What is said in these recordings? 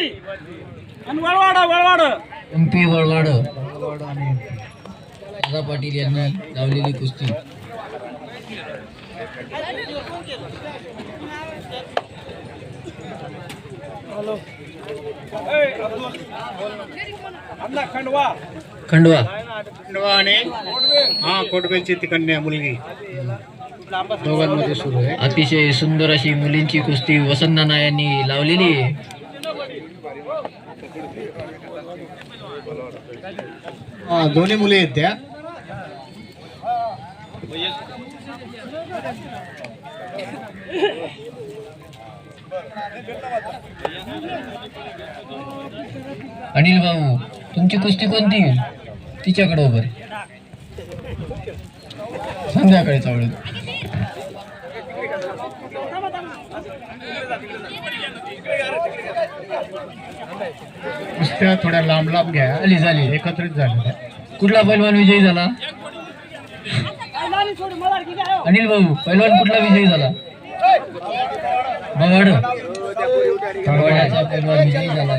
आणि वळवाडा वळवाड. M P वळवाड. Dada Patil यांनी लावलेली कुस्ती. खंडवा. खंडवा. खंडवा आणि हा कोटबेची ती कन्या मुलगी. दोघांमध्ये सुरू आहे. अतिशय सुंदर अशी मुलींची कुस्ती वसंत नाना यांनी लावलेली आहे. दोन्ही मुली आहेत त्या. अनिल भाऊ तुमची कुस्ती कोणती तिच्याकडे उभं. संध्याकाळी चावलं कुस्त्या थोड्या लांब लांब घ्या. झाली झाली. एकत्रित झाल्या कुठला पैलवान विजयी झाला? अनिल भाऊ पैलवान कुठला विजयी झाला? बगाडाचा पैलवान विजयी झाला.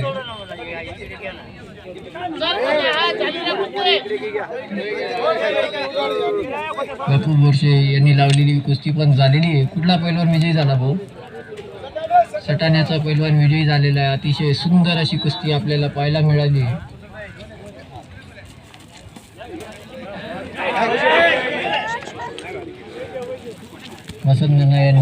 बापू बोरशे यांनी लावलेली कुस्ती पण झालेली आहे. कुठला पैलवान विजयी झाला भाऊ? सटाण्याचा पैलवान विजयी झालेला आहे. अतिशय सुंदर अशी कुस्ती आपल्याला पाहायला मिळाली वसंत नारायण